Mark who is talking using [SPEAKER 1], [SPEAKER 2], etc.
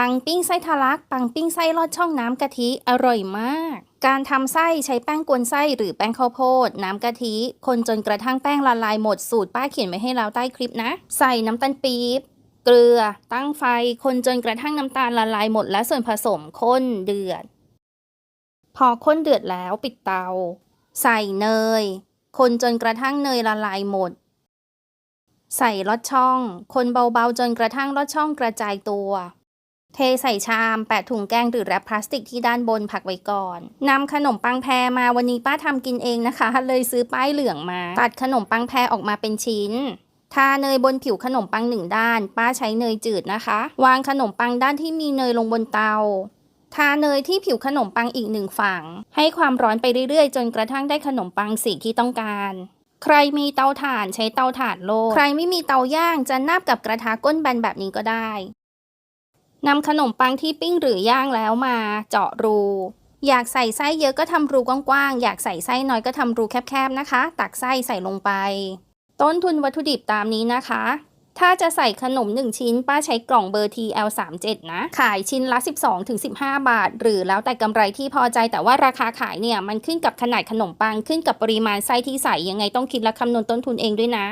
[SPEAKER 1] ปังปิ้งไส้ทะลัก ปังปิ้งไส้ลอดช่องน้ำกะทิอร่อยมาก การทำไส้ใช้แป้งกวนไส้หรือแป้งข้าวโพด น้ำกะทิ คนจนกระทั่งแป้งละลายหมดสูตรป้าเขียนไว้ให้เราใต้คลิปนะ ใส่น้ำตาลปี๊บเกลือ ตั้งไฟ คนจนกระทั่งน้ำตาลละลายหมดและส่วนผสมข้นเดือด พอข้นเดือดแล้วปิดเตา ใส่เนย คนจนกระทั่งเนยละลายหมดใส่ลอดช่อง คนเบาๆ จนกระทั่งลอดช่องกระจายตัว เทใส่ชาม แปะถุงแกงหรือแรปพลาสติกที่ด้านบนพักไว้ก่อนนำขนมปังแพรมาวันนี้ป้าทำกินเองนะคะ เลยซื้อป้ายเหลืองมา ตัดขนมปังแพรออกมาเป็นชิ้น ทาเนยบนผิวขนมปังหนึ่งด้าน ป้าใช้เนยจืดนะคะ วางขนมปังด้านที่มีเนยลงบนเตา ทาเนยที่ผิวขนมปังอีกหนึ่งฝั่ง ให้ความร้อนไปเรื่อยๆ จนกระทั่งได้ขนมปังสีที่ต้องการใครมีเตาถ่านใช้เตาถ่านโล ใครไม่มีเตาย่างจะนาบกับกระทะก้นแบนแบบนี้ก็ได้ นำขนมปังที่ปิ้งหรือย่างแล้วมาเจาะรู อยากใส่ไส้เยอะก็ทำรูกว้างๆ อยากใส่ไส้น้อยก็ทำรูแคบๆนะคะ ตักไส้ใส่ลงไป ต้นทุนวัตถุดิบตามนี้นะคะ ถ้าจะใส่ขนม 1 ชิ้น ป้าใช้กล่องเบอร์ TL37 นะ ขายชิ้นละ 12-15 บาท หรือแล้วแต่กำไรที่พอใจ แต่ว่าราคาขายเนี่ยมันขึ้นกับขนาดขนมปัง ขึ้นกับปริมาณไส้ที่ใส่ยังไงต้องคิดและคำนวณต้นทุนเองด้วยนะ